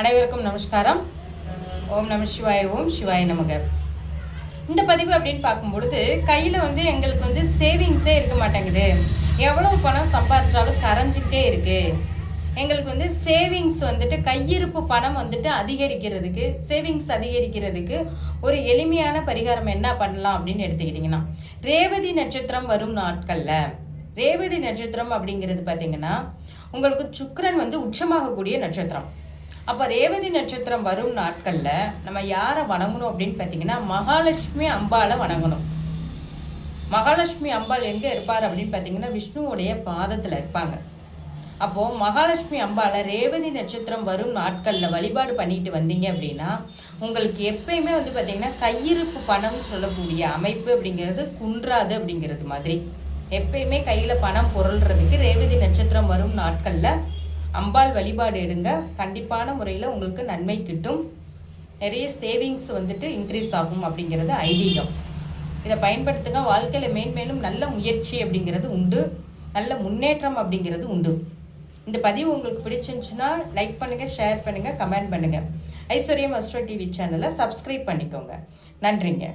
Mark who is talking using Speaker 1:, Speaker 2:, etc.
Speaker 1: அனைவருக்கும் நமஸ்காரம். ஓம் நம சிவாய ஓம் சிவாய நமக. இந்த பதிவு அப்படின்னு பார்க்கும்பொழுது கையில் வந்து எங்களுக்கு வந்து சேவிங்ஸே இருக்க மாட்டேங்குது. எவ்வளவு பணம் சம்பாதிச்சாலும் கரைஞ்சிக்கிட்டே இருக்கு. எங்களுக்கு வந்து சேவிங்ஸ் வந்துட்டு கையிருப்பு பணம் வந்துட்டு அதிகரிக்கிறதுக்கு சேவிங்ஸ் அதிகரிக்கிறதுக்கு ஒரு எளிமையான பரிகாரம் என்ன பண்ணலாம் அப்படின்னு எடுத்துக்கிட்டிங்கன்னா ரேவதி நட்சத்திரம் வரும் நாட்களில் ரேவதி நட்சத்திரம் அப்படிங்கிறது பார்த்தீங்கன்னா உங்களுக்கு சுக்கரன் வந்து உச்சமாகக்கூடிய நட்சத்திரம். அப்போ ரேவதி நட்சத்திரம் வரும் நாட்களில் நம்ம யாரை வணங்கணும் அப்படின்னு பார்த்தீங்கன்னா மகாலட்சுமி அம்பாளை வணங்கணும். மகாலட்சுமி அம்பாள் எங்கே இருப்பார் அப்படின்னு பார்த்தீங்கன்னா விஷ்ணுவுடைய பாதத்தில் இருப்பாங்க. அப்போது மகாலட்சுமி அம்பாளை ரேவதி நட்சத்திரம் வரும் நாட்களில் வழிபாடு பண்ணிட்டு வந்தீங்க அப்படின்னா உங்களுக்கு எப்பயுமே வந்து பார்த்தீங்கன்னா கையிருப்பு பணம்னு சொல்லக்கூடிய அமைப்பு அப்படிங்கிறது குன்றாது அப்படிங்கிறது மாதிரி. எப்பயுமே கையில் பணம் பொருள்றதுக்கு ரேவதி நட்சத்திரம் வரும் நாட்களில் அம்பாள் வழிபாடு எடுங்க. கண்டிப்பான முறையில் உங்களுக்கு நன்மை கிட்டும். நிறைய சேவிங்ஸ் வந்துட்டு இன்க்ரீஸ் ஆகும் அப்படிங்கிறது ஐதீகம். இதை பயன்படுத்துங்க. வாழ்க்கையில் மேன்மேலும் நல்ல முயற்சி அப்படிங்கிறது உண்டு. நல்ல முன்னேற்றம் அப்படிங்கிறது உண்டு. இந்த பதிவு உங்களுக்கு பிடிச்சிருந்துச்சுன்னா லைக் பண்ணுங்கள் ஷேர் பண்ணுங்கள் கமெண்ட் பண்ணுங்கள் ஐஸ்வர்யம் அஸ்ட்ரோ டிவி சேனலை சப்ஸ்கிரைப் பண்ணிக்கோங்க. நன்றிங்க.